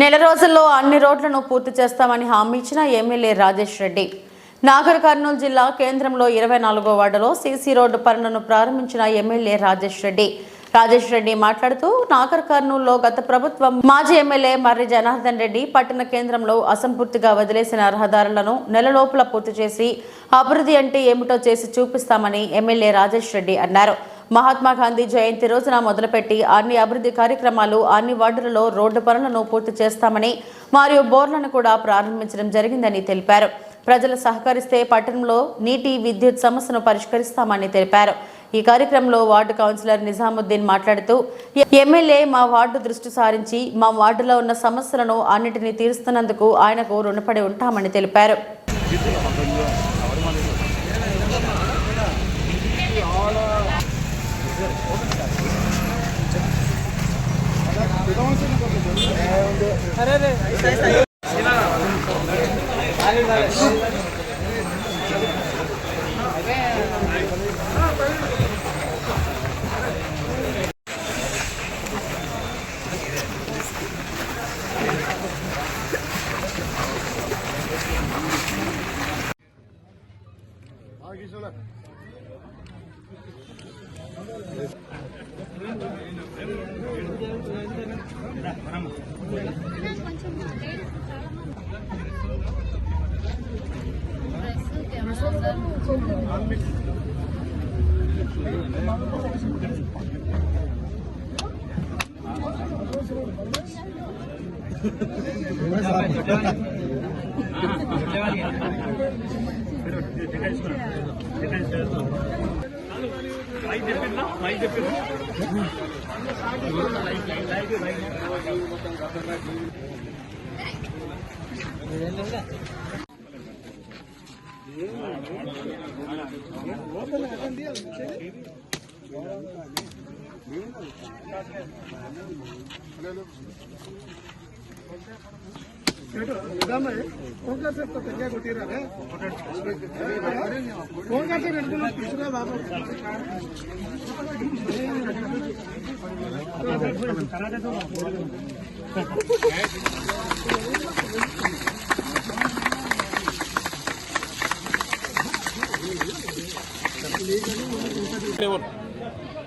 నెల రోజుల్లో అన్ని రోడ్లను పూర్తి చేస్తామని హామీ ఇచ్చిన ఎమ్మెల్యే రాజేష్ రెడ్డి. నాగర్ కర్నూలు జిల్లా కేంద్రంలో ఇరవై నాలుగో వార్డులో సీసీ రోడ్డు పనులను ప్రారంభించిన ఎమ్మెల్యే రాజేష్ రెడ్డి. రాజేష్ రెడ్డి మాట్లాడుతూ నాగర్ కర్నూలులో గత ప్రభుత్వం మాజీ ఎమ్మెల్యే మర్రి జనార్దన్ రెడ్డి పట్టణ కేంద్రంలో అసంపూర్తిగా వదిలేసిన రహదారులను నెలలోపల పూర్తి చేసి అభివృద్ధి అంటే ఏమిటో చేసి చూపిస్తామని ఎమ్మెల్యే రాజేష్ రెడ్డి అన్నారు. మహాత్మా గాంధీ జయంతి రోజున మొదలుపెట్టి అన్ని అభివృద్ధి కార్యక్రమాలు అన్ని వార్డులలో రోడ్డు పనులను పూర్తి చేస్తామని మరియు బోర్లను కూడా ప్రారంభించడం జరిగిందని తెలిపారు. ప్రజలు సహకరిస్తే పట్టణంలో నీటి విద్యుత్ సమస్యను పరిష్కరిస్తామని తెలిపారు. ఈ కార్యక్రమంలో వార్డు కౌన్సిలర్ నిజాముద్దీన్ మాట్లాడుతూ ఎమ్మెల్యే మా వార్డు దృష్టి సారించి మా వార్డులో ఉన్న సమస్యలను అన్నిటినీ తీరుస్తున్నందుకు ఆయనకు రుణపడి ఉంటామని తెలిపారు. Thank you so much. 没事，没事。లోపల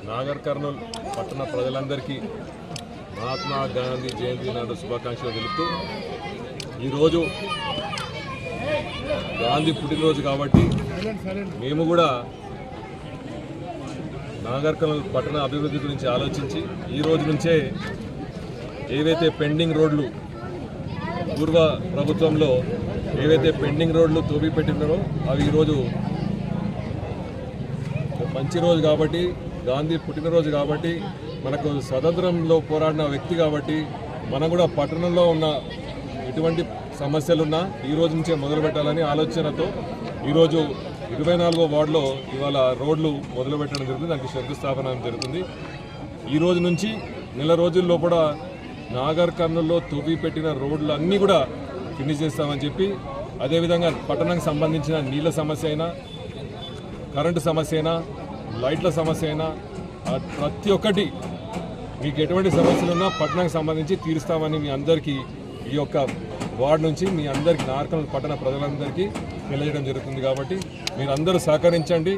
Nagar Kurnool పట్టణ ప్రజలందరికీ మహాత్మా గాంధీ జయంతి నాడు శుభాకాంక్షలు తెలుపుతూ ఈరోజు గాంధీ పుట్టినరోజు కాబట్టి మేము కూడా నాగర్ పట్టణ అభివృద్ధి గురించి ఆలోచించి ఈ రోజు నుంచే ఏవైతే పెండింగ్ రోడ్లు పూర్వ ప్రభుత్వంలో ఏవైతే పెండింగ్ రోడ్లు తోవి పెట్టినారో అవి ఈరోజు మంచి రోజు కాబట్టి గాంధీ పుట్టినరోజు కాబట్టి మనకు స్వతంత్రంలో పోరాడిన వ్యక్తి కాబట్టి మనం కూడా పట్టణంలో ఉన్న ఎటువంటి సమస్యలున్నా ఈ రోజు నుంచే మొదలు పెట్టాలని ఆలోచనతో ఈరోజు ఇరవై నాలుగో వార్డులో ఇవాళ రోడ్లు మొదలు పెట్టడం జరుగుతుంది దానికి శంకుస్థాపన జరుగుతుంది. ఈ రోజు నుంచి నెల రోజుల్లో కూడా నాగర్ కర్నూల్లో తవ్వి పెట్టిన రోడ్లు అన్నీ కూడా ఫినిష్ చేస్తామని చెప్పి అదేవిధంగా పట్టణానికి సంబంధించిన నీళ్ళ సమస్య అయినా కరెంటు సమస్య అయినా లైట్ల సమస్య అయినా ప్రతి ఒక్కటి మీకు ఎటువంటి సమస్యలు ఉన్నా పట్టణానికి సంబంధించి తీరుస్తామని మీ అందరికీ ఈ యొక్క వార్డు నుంచి మీ అందరికీ నార్కల్ పట్టణ ప్రజలందరికీ తెలియజేయడం జరుగుతుంది కాబట్టి మీరు అందరూ సహకరించండి.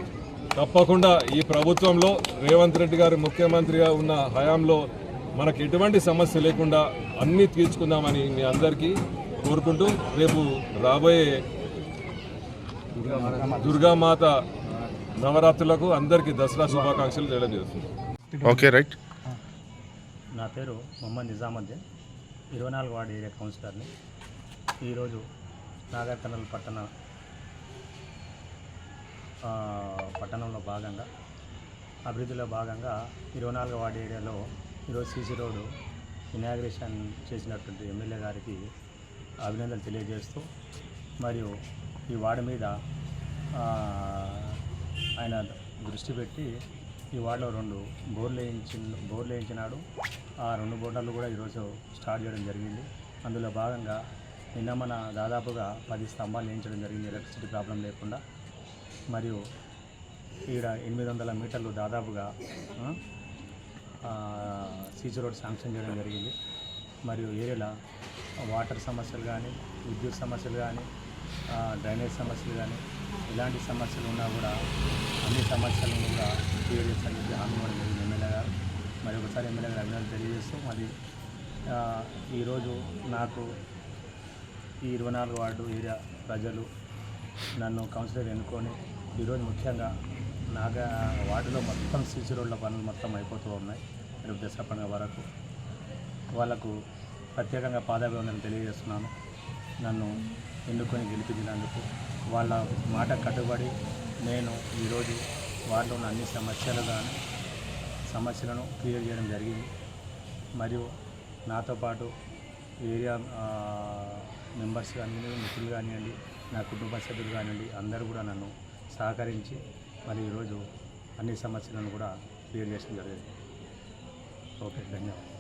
తప్పకుండా ఈ ప్రభుత్వంలో రేవంత్ రెడ్డి గారు ముఖ్యమంత్రిగా ఉన్న హయాంలో మనకు ఎటువంటి సమస్య లేకుండా అన్నీ తీర్చుకుందామని మీ అందరికీ కోరుకుంటూ రేపు రాబోయే దుర్గామాత నవరాత్రులకు అందరికీ దసరా శుభాకాంక్షలు జరుగుతుంది ఓకే రైట్. నా పేరు మొహమ్మద్ నిజాముద్దీన్ ఇరవై నాలుగు వార్డు ఏరియా కౌన్సిలర్ని. ఈరోజు నాగర్ కర్నూలు పట్టణ ఆ, పట్టణంలో భాగంగా అభివృద్ధిలో భాగంగా ఇరవై నాలుగు వార్డు ఏరియాలో ఈరోజు సీసీ రోడ్డు ఇనాగ్రేషన్ చేసినటువంటి ఎమ్మెల్యే గారికి అభినందనలు తెలియజేస్తూ మరియు ఈ వార్డు మీద ఆ, ఆయన దృష్టి పెట్టి ఈ వార్డులో రెండు బోర్లు వేయించి బోర్లు వేయించినాడు. ఆ రెండు బోర్డర్లు కూడా ఈరోజు స్టార్ట్ చేయడం జరిగింది. అందులో భాగంగా నిన్న మన దాదాపుగా పది స్తంభాలు వేయించడం జరిగింది. ఎలక్ట్రిసిటీ ప్రాబ్లం లేకుండా. మరియు ఈడ ఎనిమిది వందల మీటర్లు దాదాపుగా సీసీ రోడ్ శాంక్షన్ చేయడం జరిగింది. మరియు ఏరియాలో వాటర్ సమస్యలు కానీ విద్యుత్ సమస్యలు కానీ డ్రైనేజ్ సమస్యలు కానీ ఎలాంటి సమస్యలు ఉన్నా కూడా అన్ని సమస్యలను కూడా క్లియర్ చేస్తారని హామీ ఇవ్వడం జరిగింది ఎమ్మెల్యే గారు. మరి ఒకసారి ఎమ్మెల్యే గారు అభినందనలు తెలియజేస్తూ మరి ఈరోజు నాకు ఈ ఇరవై నాలుగు వార్డు ఏరియా ప్రజలు నన్ను కౌన్సిలర్ ఎన్నుకొని ఈరోజు ముఖ్యంగా నాగా వార్డులో మొత్తం సీసీ రోడ్ల పనులు మొత్తం అయిపోతూ ఉన్నాయి రేపు దసరా పండుగ వరకు. వాళ్ళకు ప్రత్యేకంగా పాదాభివందనం తెలియజేస్తున్నాను. నన్ను ఎన్నుకొని గెలిపించినందుకు వాళ్ళ మాట కట్టుబడి నేను ఈరోజు వాళ్ళు ఉన్న అన్ని సమస్యలు కానీ సమస్యలను క్లియర్ చేయడం జరిగింది. మరియు నాతో పాటు ఏరియా మెంబర్స్ కానివ్వండి మిత్రులు కానివ్వండి నా కుటుంబ సభ్యులు కానివ్వండి అందరూ కూడా నన్ను సహకరించి మరి ఈరోజు అన్ని సమస్యలను కూడా క్లియర్ చేయడం జరిగింది. ఓకే ధన్యవాదాలు.